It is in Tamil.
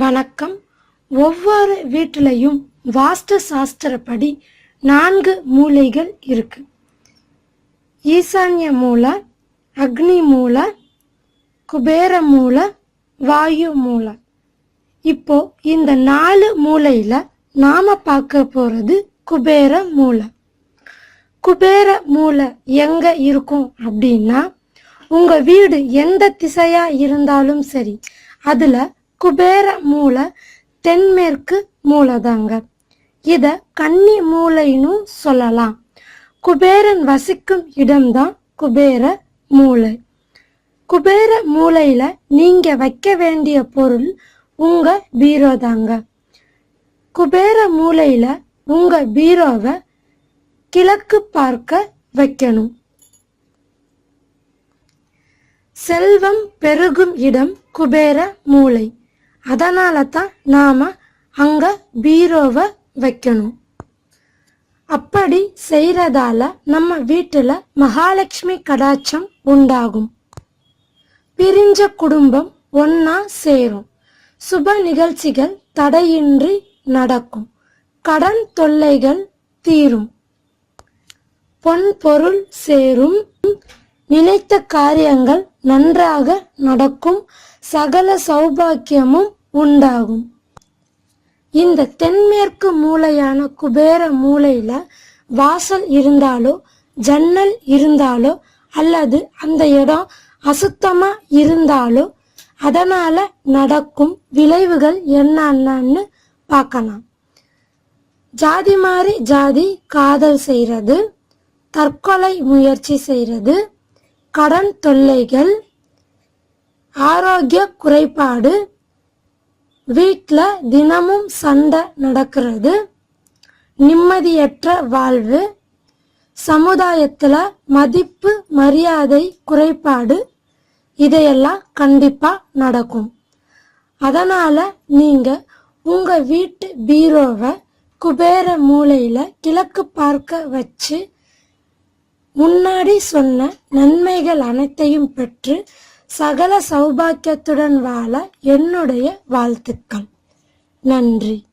வணக்கம். ஒவ்வொரு வீட்டிலையும் வாஸ்து சாஸ்திரப்படி நான்கு மூலைகள் இருக்கு. ஈசான்ய மூலை அக்னி மூலை குபேர மூலை வாயு மூலை இப்போ இந்த நாலு மூலையில நாம பார்க்க போறது குபேர மூலை. குபேர மூலை எங்க இருக்கும் அப்படின்னா உங்க வீடு எந்த திசையா இருந்தாலும் சரி அதுல குபேர மூலை தென்மேற்கு மூலைதாங்க. இத கன்னி மூளைன்னு சொல்லலாம். குபேரன் வசிக்கும் இடம்தான் குபேர மூலை. குபேர மூளையில நீங்க வைக்க வேண்டிய பொருள் உங்க பீரோ தாங்க குபேர மூளையில உங்க பீரோவை கிழக்கு பார்க்க வைக்கணும். செல்வம் பெருகும் இடம் குபேர மூலை. அதனால தான் நாம அங்க பீரோவை வைக்கணும். அப்படி செய்யறதால நம்ம வீட்டில் மகாலட்சுமி கடாட்சம் உண்டாகும். பிரிஞ்ச குடும்பம் ஒன்னா சேரும். சுப நிகழ்ச்சிகள் தடையின்றி நடக்கும். கடன் தொல்லைகள் தீரும். பொன் பொருள் சேரும். நினைத்த காரியங்கள் நன்றாக நடக்கும். சகல சௌபாக்கியமும் உண்டாகும். இந்த தென்மேற்கு மூலையான குபேர மூலையில வாசல் இருந்தாலோ ஜன்னல் இருந்தாலோ அல்லது அந்த இடம் அசுத்தமா இருந்தாலோ அதனால நடக்கும் விளைவுகள் என்னன்னு பார்க்கலாம். ஜாதி மாறி ஜாதி காதல் செய்யறது தற்கொலை முயற்சி செய்யறது கடன் தொல்லைகள் ஆரோக்கிய குறைபாடு. வீட்டில் தினமும் சண்டை நடக்கிறது. நிம்மதியற்ற வாழ்வு. சமுதாயத்தில் மதிப்பு மரியாதை குறைபாடு இதையெல்லாம் கண்டிப்பாக நடக்கும். அதனால் நீங்கள் உங்கள் வீட்டு பீரோவை குபேர மூலையில் கிழக்கு பார்க்க வச்சு முன்னாடி சொன்ன நன்மைகள் அனைத்தையும் பெற்று சகல சௌபாக்கியத்துடன் வாழ என்னுடைய வாழ்த்துக்கள். நன்றி.